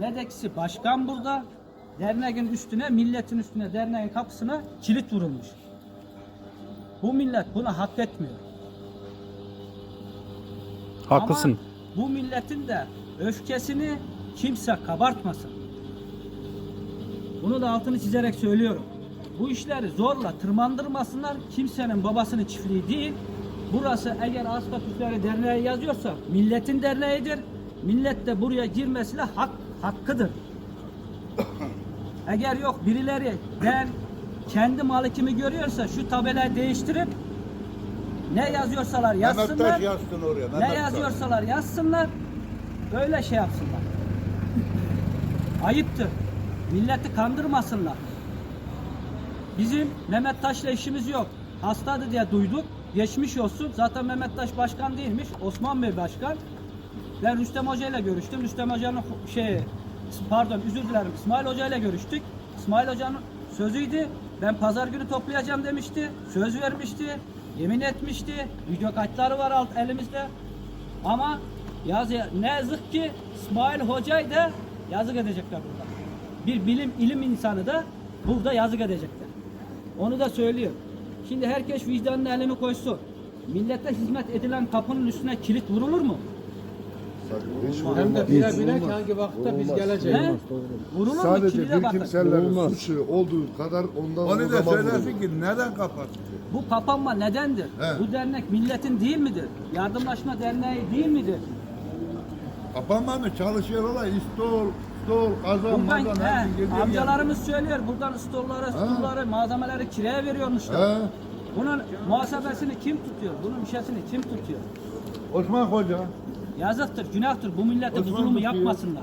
Ledekisi başkan burada. Derneğin üstüne, milletin üstüne, derneğin kapısına kilit vurulmuş. Bu millet bunu hak etmiyor. Haklısın. Ama bu milletin de öfkesini kimse kabartmasın. Bunu da altını çizerek söylüyorum. Bu işleri zorla tırmandırmasınlar. Kimsenin babasının çiftliği değil. Burası eğer Aspa Türkleri Derneği yazıyorsa milletin derneğidir. Millet de buraya girmesiyle hak, hakkıdır. Eğer yok birileri ben kendi malikimi görüyorsa şu tabelayı değiştirip ne yazıyorsalar yazsınlar. Yazsın oraya. Mehmet Ne Taş. yazıyorsalar yazsınlar. Öyle şey yapsınlar. Ayıptır. Milleti kandırmasınlar. Bizim Mehmet Taş'la işimiz yok. Hastadı diye duyduk. Geçmiş olsun. Zaten Mehmet Taş başkan değilmiş. Osman Bey başkan. Ben Rüstem Hoca ile görüştüm. Rüstem Hoca'nın şey pardon özür dilerim İsmail Hoca ile görüştük. İsmail Hoca'nın sözüydü. Ben pazar günü toplayacağım demişti. Söz vermişti. Yemin etmişti. Video kayıtları var alt elimizde. Ama yaz, ne yazık ki İsmail Hoca'yı da yazık edecekler burada. Bir bilim ilim insanı da burada yazık edecekler. Onu da söylüyor. Şimdi herkes vicdanına elini koysun. Millete hizmet edilen kapının üstüne kilit vurulur mu? Hem de bile bile ki hangi vakitte biz geleceğiz. He? Vurulur mu? Sadece Kilide bir bakın. kimselerin suçu olduğu kadar ondan Onu da vurulur. ki neden kapattı? Bu kapanma nedendir? He. Bu dernek milletin değil midir? Yardımlaşma derneği değil midir? Kapanmamış çalışıyorlar. İstol, stol, kazan, Buradan mazan. he, hepsi geliyor amcalarımız söylüyor buradan stolları, stolları, malzemeleri kiraya veriyormuşlar. He. Bunun muhasebesini kim tutuyor? Bunun işesini kim tutuyor? Osman Hoca. Yazıktır, günahtır. Bu millete bu Osman zulümü tutuyor. yapmasınlar.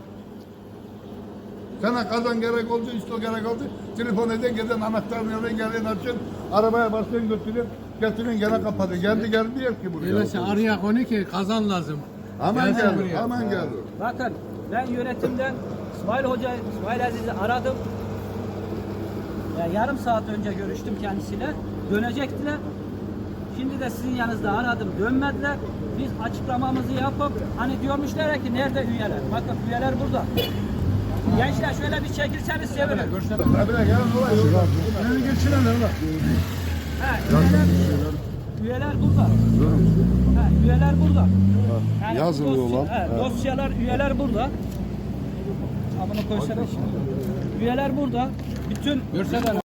Sana kazan gerek oldu, istol gerek oldu. Telefon edin, gidin anahtarını alın, gelin açın. Arabaya basın götürün. Getirin gene kapatın. Geldi geldi diyor ki buraya. Öyleyse araya konu ki kazan lazım. Aman Gelsin gel, buraya. aman gel. Bakın ben yönetimden İsmail Hoca, İsmail Aziz'i aradım. Ya yarım saat önce görüştüm kendisiyle. Dönecektiler. Şimdi de sizin yanınızda aradım. Dönmediler. Biz açıklamamızı yapıp hani diyormuşlar ki nerede üyeler? Bakın üyeler burada. Gençler şöyle bir çekilseniz sevinirim. Tabii gelin olay yok. Önünü geçiren öyle. Ha, üyeler, üyeler burada. Ha, üyeler burada. Yani Yazılıyorlar. dosya- he, dosyalar, üyeler burada. Ha, bunu koysana. Üyeler burada. Bütün